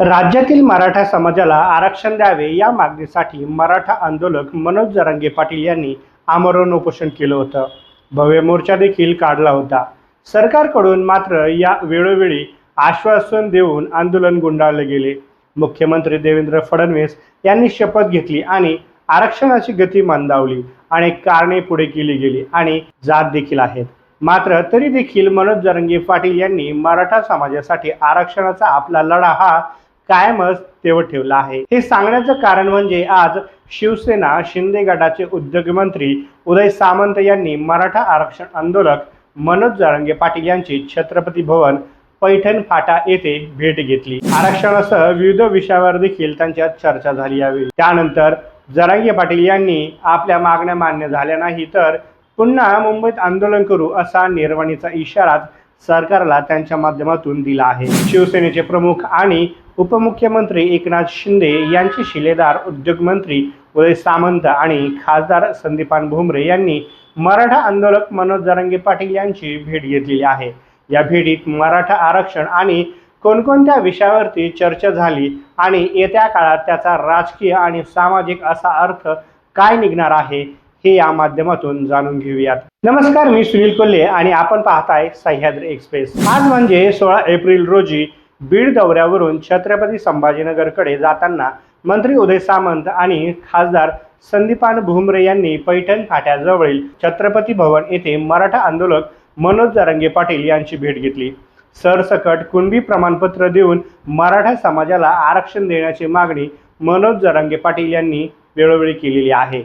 राज्यातील मराठा समाजाला आरक्षण द्यावे या मागणीसाठी मराठा आंदोलक मनोज जरांगे पाटील यांनी आमरण उपोषण केलं होतं. भव्य मोर्चा देखील काढला होता. सरकारकडून मात्र या वेळोवेळी आश्वासन देऊन आंदोलन गुंडाळले गेले. मुख्यमंत्री देवेंद्र फडणवीस यांनी शपथ घेतली आणि आरक्षणाची गती मंदावली अनेक कारणे पुढे केली गेली आणि जात देखील आहेत. मात्र तरी देखील मनोज जरंगे पाटील यांनी मराठा समाजासाठी आरक्षणाचा आपला लढा हा कायमच तेवत ठेवला आहे. हे सांगण्याचं कारण म्हणजे आज शिवसेना शिंदे गटाचे उद्योगमंत्री उदय सामंत यांनी मराठा आरक्षण आंदोलक मनोज जारंगे पाटील यांची छत्रपती भवन पैठण फाटा येथे भेट घेतली. आरक्षणासह विविध विषयावर देखील त्यांच्यात चर्चा झाली यावेळी. त्यानंतर जरांगे पाटील यांनी आपल्या मागण्या मान्य झाल्या नाही तर पुन्हा मुंबईत आंदोलन करू असा निर्वाणीचा इशाराच सरकारला त्यांच्या माध्यमातून दिला आहे. शिवसेनेचे प्रमुख आणि उपमुख्यमंत्री एकनाथ शिंदे यांचे शिलेदार उद्योगमंत्री उदय सामंत आणि खासदार संदीपान भुमरे यांनी मराठा आंदोलक मनोज जरांगे पाटील यांची भेट घेतलेली आहे. या भेटीत मराठा आरक्षण आणि कोणकोणत्या विषयावरती चर्चा झाली आणि येत्या काळात त्याचा राजकीय आणि सामाजिक असा अर्थ काय निघणार आहे हे या माध्यमातून जाणून घेऊयात. नमस्कार मी सुनील कोल्हे आणि आपण पाहताय सह्याद्री एक्सप्रेस. आज म्हणजे सोळा एप्रिल रोजी बीड दौऱ्यावरून छत्रपती संभाजीनगरकडे जाताना मंत्री उदय सामंत आणि खासदार संदीपान भुमरे यांनी पैठण फाट्याजवळील छत्रपती भवन येथे मराठा आंदोलक मनोज जरंगे पाटील यांची भेट घेतली. सरसकट कुणबी प्रमाणपत्र देऊन मराठा समाजाला आरक्षण देण्याची मागणी मनोज जरंगे पाटील यांनी वेळोवेळी केलेली आहे.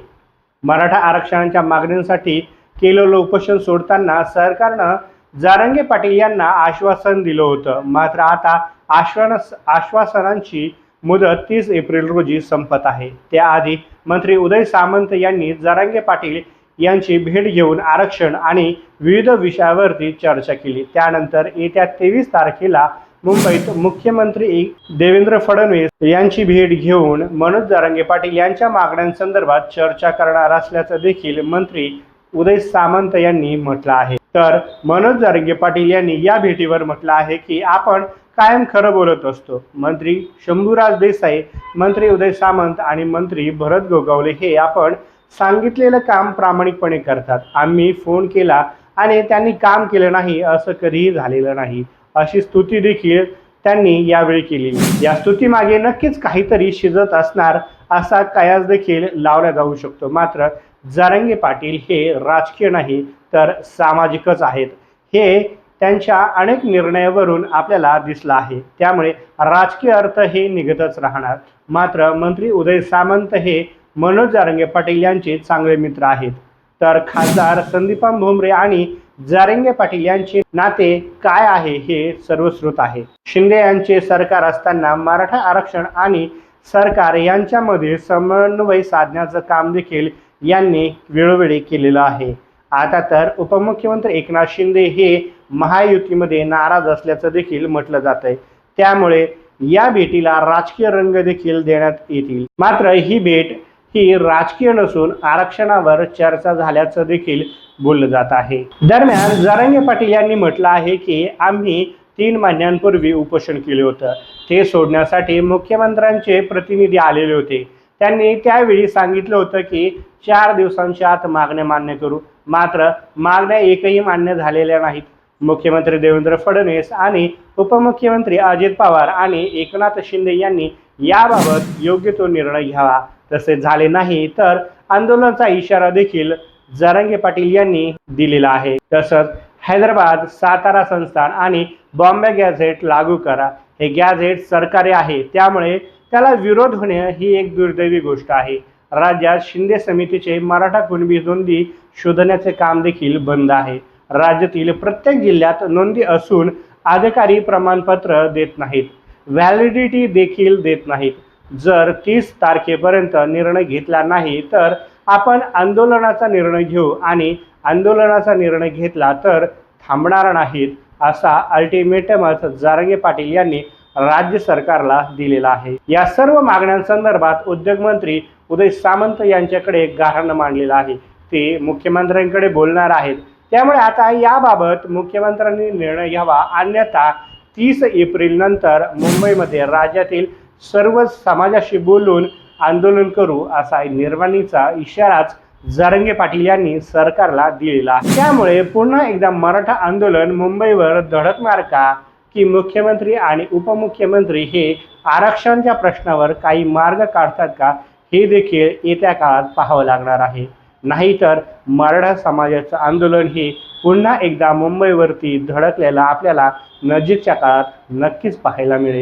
मराठा आरक्षणाच्या मागण्यांसाठी केलेलं उपोषण सोडताना सरकारनं जारंगे पाटील यांना आश्वासन दिलं होतं. मात्र आता आश्वासन आश्वासनांची मुदत तीस एप्रिल रोजी संपत आहे. त्याआधी मंत्री उदय सामंत यांनी जारंगे पाटील यांची भेट घेऊन आरक्षण आणि विविध विषयावरती चर्चा केली. त्यानंतर येत्या तेवीस तारखेला मुंबईत मुख्यमंत्री देवेंद्र फडणवीस यांची भेट घेऊन मनोज जारंगे पाटील यांच्या मागण्यांसंदर्भात चर्चा करणार असल्याचं देखील मंत्री उदय सामंत यांनी म्हटलं आहे. तर मनोज जारंगे पाटील यांनी या भेटीवर म्हटलं आहे की आपण कायम खरं बोलत असतो. मंत्री शंभूराज देसाई मंत्री उदय सामंत आणि मंत्री भरत गोगावले हे आपण सांगितलेलं काम प्रामाणिकपणे करतात. आम्ही फोन केला आणि त्यांनी काम केलं नाही असं कधीही झालेलं नाही. अशी स्तुती देखील त्यांनी यावेळी केली. या स्तुतीमागे नक्कीच काहीतरी शिजत असणार असा कयास देखील लावला जाऊ शकतो. मात्र जारंगे पाटील हे राजकीय नाही तर सामाजिकच आहेत. हे त्यांच्या अनेक निर्णयावरून आपल्याला दिसलं आहे. त्यामुळे राजकीय अर्थ हे निघतच राहणार. मात्र मंत्री उदय सामंत हे मनोज जारंगे पाटील यांचे चांगले मित्र आहेत. तर खासदार संदीपान भोमरे आणि जारंगे पाटील यांचे नाते काय आहे हे सर्वश्रुत आहे. शिंदे यांचे सरकार असताना मराठा आरक्षण आणि सरकार यांच्यामध्ये समन्वय साधण्याचं काम देखील यांनी वेळोवेळी केलेलं आहे. आता तर उपमुख्यमंत्री एकनाथ शिंदे हे महायुतीमध्ये नाराज असल्याचं देखील म्हटलं जात आहे त्यामुळे या भेटीला राजकीय रंग देखील देण्यात येतील. मात्र ही भेट ही राजकीय नसून आरक्षणावर चर्चा झाल्याचं देखील बोललं जात आहे. दरम्यान जरांगे पाटील यांनी म्हटलं आहे की आम्ही तीन महिन्यांपूर्वी उपोषण केले होतं. ते सोडण्यासाठी मुख्यमंत्र्यांचे प्रतिनिधी आलेले होते. त्यांनी त्यावेळी सांगितलं होतं की चार दिवसांच्या आत मागण्या मान्य करू. मात्र मागण्या एकही मान्य झालेल्या नाहीत. मुख्यमंत्री देवेंद्र फडणवीस आणि उपमुख्यमंत्री अजित पवार आणि एकनाथ शिंदे यांनी याबाबत योग्य तो निर्णय घ्यावा. तसे झाले नाही तर आंदोलनाचा इशारा देखील जरांगे पाटील यांनी दिलेला आहे. तसंच हैदराबाद सातारा संस्थान आणि बॉम्बे गॅझेट लागू करा. हे गॅझेट सरकारी आहे. त्यामुळे त्याला विरोध होणे ही एक दुर्दैवी गोष्ट आहे. राज्यात शिंदे समितीचे मराठा कुणबी नोंदी शोधण्याचे काम देखील बंद आहे. राज्यातील प्रत्येक जिल्ह्यात नोंदी असून अधिकारी प्रमाणपत्र देत नाहीत. व्हॅलिडिटी देखील देत नाहीत. जर तीस तारखेपर्यंत निर्णय घेतला नाही तर आपण आंदोलनाचा निर्णय घेऊ आणि आंदोलनाचा निर्णय घेतला तर थांबणार नाहीत असा अल्टिमेटमच जारंगे पाटील यांनी राज्य सरकारला दिलेला आहे. या सर्व मागण्यांसंदर्भात उद्योगमंत्री उदय सामंत यांच्याकडे गाऱ्हाणं मांडलेलं आहे. ते मुख्यमंत्र्यांकडे बोलणार आहेत. त्यामुळे आता याबाबत मुख्यमंत्र्यांनी निर्णय घ्यावा अन्यथा तीस एप्रिल नंतर मुंबईमध्ये राज्यातील सर्व समाजाशी बोलून आंदोलन करू असा निर्वाणीचा इशाराच जरंगे पाटील यांनी सरकारला दिलेला. त्यामुळे पुन्हा एकदा मराठा आंदोलन मुंबईवर धडकणार का की मुख्यमंत्री आणि उपमुख्यमंत्री हे आरक्षणच्या प्रश्नावर काही मार्ग काढतात का हे देखील येत्या काळात पाहावं लागणार आहे. नाहीतर मराठा समाजाचं आंदोलन हे पुन्हा एकदा मुंबईवरती धडकलेलं आपल्याला नजीकच्या काळात नक्कीच पाहायला मिळेल.